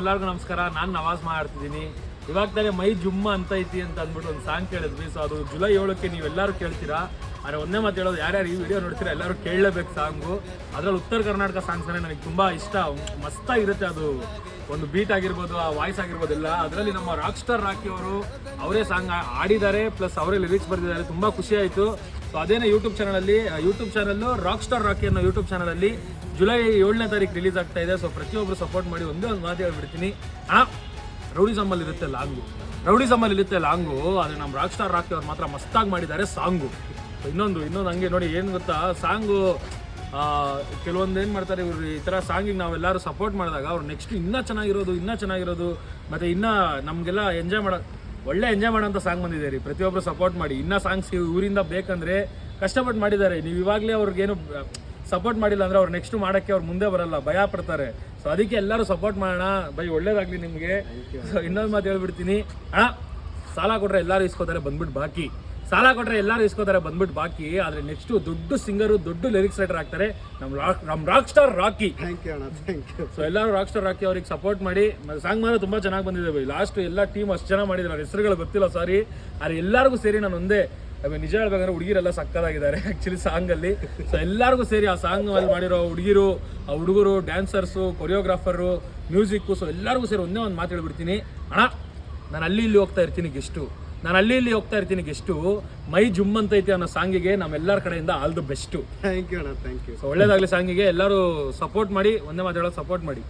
ಎಲ್ಲರಿಗೂ ನಮಸ್ಕಾರ. ನಾನು ನವಾಜ್ ಮಾಡ್ತಿದ್ದೀನಿ ಇವಾಗ ತಾನೇ ಮೈ ಜುಮ್ಮ ಅಂತ ಐತಿ ಅಂತ ಅಂದ್ಬಿಟ್ಟು ಒಂದು ಸಾಂಗ್ ಕೇಳಿದ್ವಿ. ಸೊ ಅದು ಜುಲೈ ಏಳಕ್ಕೆ ನೀವೆಲ್ಲರೂ ಕೇಳ್ತೀರಾ? ಆದರೆ ಒಂದೇ ಮಾತು ಹೇಳೋದು, ಯಾರ್ಯಾರು ಈ ವಿಡಿಯೋ ನೋಡ್ತೀರಾ ಎಲ್ಲರೂ ಕೇಳಲೇಬೇಕು ಸಾಂಗು ಅದರಲ್ಲಿ ಉತ್ತರ ಕರ್ನಾಟಕ ಸಾಂಗ್ಸ್ ಅಂದರೆ ನನಗೆ ತುಂಬ ಇಷ್ಟ. ಮಸ್ತಾಗಿರುತ್ತೆ ಅದು. ಒಂದು ಬೀಟ್ ಆಗಿರ್ಬೋದು, ಆ ವಾಯ್ಸ್ ಆಗಿರ್ಬೋದು ಎಲ್ಲ ಅದರಲ್ಲಿ ನಮ್ಮ ರಾಕ್ ಸ್ಟಾರ್ ರಾಕಿ ಅವರು ಅವರೇ ಸಾಂಗ್ ಆಡಿದ್ದಾರೆ. ಪ್ಲಸ್ ಅವರೇ ಲಿರಿಕ್ಸ್ ಬರೆದಿದ್ದಾರೆ. ತುಂಬ ಖುಷಿ ಆಯಿತು. ಸೊ ಅದೇನೇ ಯೂಟ್ಯೂಬ್ ಚಾನಲಲ್ಲಿ YouTube channel rock star Rocky ಅನ್ನೋ ಯೂಟ್ಯೂಬ್ ಚಾನಲಲ್ಲಿ ಜುಲೈ ಏಳನೇ ತಾರೀಕು ರಿಲೀಸ್ ಆಗ್ತಾ ಇದೆ. ಸೊ ಪ್ರತಿಯೊಬ್ಬರು ಸಪೋರ್ಟ್ ಮಾಡಿ ಒಂದೇ ಒಂದು ಮಾತು ಹೇಳ್ಬಿಡ್ತೀನಿ. ಆ ರೌಡಿಸಮ್ಮಲ್ಲಿ ಇರುತ್ತೆ ಲಾಂಗು. ರೌಡಿಸಮ್ಮಲ್ಲಿ ಇರುತ್ತೆ ಲಾಂಗು, ಆದರೆ ನಮ್ಮ ರಾಕ್ ಸ್ಟಾರ್ ರಾಕಿ ಅವ್ರು ಮಾತ್ರ ಮಸ್ತಾಗಿ ಮಾಡಿದ್ದಾರೆ ಸಾಂಗು. ಇನ್ನೊಂದು ಇನ್ನೊಂದು ಹಂಗೆ ನೋಡಿ, ಏನು ಗೊತ್ತಾ? ಸಾಂಗು ಕೆಲವೊಂದು ಏನು ಮಾಡ್ತಾರೆ ಇವರು, ಈ ಥರ ಸಾಂಗಿಗೆ ನಾವೆಲ್ಲರೂ ಸಪೋರ್ಟ್ ಮಾಡಿದಾಗ ಅವ್ರು ನೆಕ್ಸ್ಟ್ ಇನ್ನೂ ಚೆನ್ನಾಗಿರೋದು ಇನ್ನೂ ಚೆನ್ನಾಗಿರೋದು, ಮತ್ತು ಇನ್ನೂ ನಮಗೆಲ್ಲ ಎಂಜಾಯ್ ಮಾಡೋ ಒಳ್ಳೆ ಎಂಜಾಯ್ ಮಾಡೋಂಥ ಸಾಂಗ್ ಬಂದಿದೆ ರೀ. ಪ್ರತಿಯೊಬ್ಬರು ಸಪೋರ್ಟ್ ಮಾಡಿ. ಇನ್ನೂ ಸಾಂಗ್ಸ್ ಊರಿಂದ ಬೇಕಂದ್ರೆ ಕಷ್ಟಪಟ್ಟು ಮಾಡಿದ್ದಾರೆ. ನೀವು ಇವಾಗಲೇ ಅವ್ರಿಗೇನು ಸಪೋರ್ಟ್ ಮಾಡಿಲ್ಲ ಅಂದ್ರೆ ಅವ್ರು ನೆಕ್ಸ್ಟ್ ಮಾಡೋಕ್ಕೆ ಅವ್ರು ಮುಂದೆ ಬರಲ್ಲ. ಭಯ ಪಡ್ತಾರೆ. ಸೊ ಅದಕ್ಕೆ ಎಲ್ಲರೂ ಸಪೋರ್ಟ್ ಮಾಡೋಣ. ಬೈ, ಒಳ್ಳೇದಾಗಲಿ ನಿಮಗೆ. ಸೊ ಇನ್ನೊಂದು ಮಾತು ಹೇಳ್ಬಿಡ್ತೀನಿ. ಅಣ್ಣ, ಸಾಲ ಕೊಟ್ಟರೆ ಎಲ್ಲರೂ ಇಸ್ಕೋತಾರೆ ಬಂದ್ಬಿಟ್ಟು ಬಾಕಿ. ಸಾಲ ಕೊಟ್ಟರೆ ಎಲ್ಲರೂ ಇಸ್ಕೋತಾರೆ ಬಂದ್ಬಿಟ್ಟು ಬಾಕಿ. ಆದರೆ ನೆಕ್ಸ್ಟ್ ದೊಡ್ಡ ಸಿಂಗರು ದೊಡ್ಡ ಲಿರಿಕ್ಸ್ ರೈಟರ್ ಆಗ್ತಾರೆ ನಮ್ಮ ರಾಕ್ ನಮ್ಮ rock star Rocky thank you ಅಣ್ಣ ಥ್ಯಾಂಕ್ ಯು ಸೊ ಎಲ್ಲರೂ ರಾಕ್ ಸ್ಟಾರ್ ರಾಕಿ ಅವ್ರಿಗೆ ಸಪೋರ್ಟ್ ಮಾಡಿ. ಸಾಂಗ್ ಮಾತ್ರ ತುಂಬ ಚೆನ್ನಾಗಿ ಬಂದಿದೆ ಲಾಸ್ಟ್ ಎಲ್ಲ ಟೀಮ್ ಅಷ್ಟು ಚೆನ್ನಾಗಿ ಮಾಡಿದ್ರು. ಅವ್ರ ಹೆಸರುಗಳು ಗೊತ್ತಿಲ್ಲ ಸಾರಿ ಆದರೆ ಎಲ್ಲರಿಗೂ ಸೇರಿ ನಾನು ಒಂದೇ. ನಿಜ ಹೇಳ್ಬೇಕಂದ್ರೆ ಹುಡುಗಿರೆಲ್ಲ ಸಕ್ಕದಾಗಿದ್ದಾರೆ ಆ್ಯಕ್ಚುಲಿ ಸಾಂಗಲ್ಲಿ ಸೊ ಎಲ್ಲರಿಗೂ ಸೇರಿ ಆ ಸಾಂಗ್ ಅಲ್ಲಿ ಮಾಡಿರೋ ಹುಡುಗಿರು ಆ ಹುಡುಗರು ಡ್ಯಾನ್ಸರ್ಸು ಕೊರಿಯೋಗ್ರಾಫರು ಮ್ಯೂಸಿಕ್ಕು ಸೊ ಎಲ್ಲರಿಗೂ ಸೇರಿ ಒಂದೇ ಒಂದು ಮಾತು ಹೇಳ್ಬಿಡ್ತೀನಿ. ಅಣ್ಣ ನಾನು ಅಲ್ಲಿ ಇಲ್ಲಿ ಹೋಗ್ತಾ ಇರ್ತೀನಿ ಗೆಸ್ಟು ನಾನು ಅಲ್ಲಿ ಇಲ್ಲಿ ಹೋಗ್ತಾ ಇರ್ತೀನಿ ಗೆಸ್ಟು. ಮೈ ಜುಮ್ ಅಂತ ಐತಿ ಅನ್ನೋ ಸಾಂಗಿಗೆ ನಮ್ಮೆಲ್ಲರ ಕಡೆಯಿಂದ all the best. Thank you ಅಣ್ಣ ಥ್ಯಾಂಕ್ ಯು ಸೊ ಒಳ್ಳೇದಾಗಲಿ ಸಾಂಗಿಗೆ. ಎಲ್ಲರೂ ಸಪೋರ್ಟ್ ಮಾಡಿ ಒಂದೇ ಮಾತು ಹೇಳೋದು ಸಪೋರ್ಟ್ ಮಾಡಿ.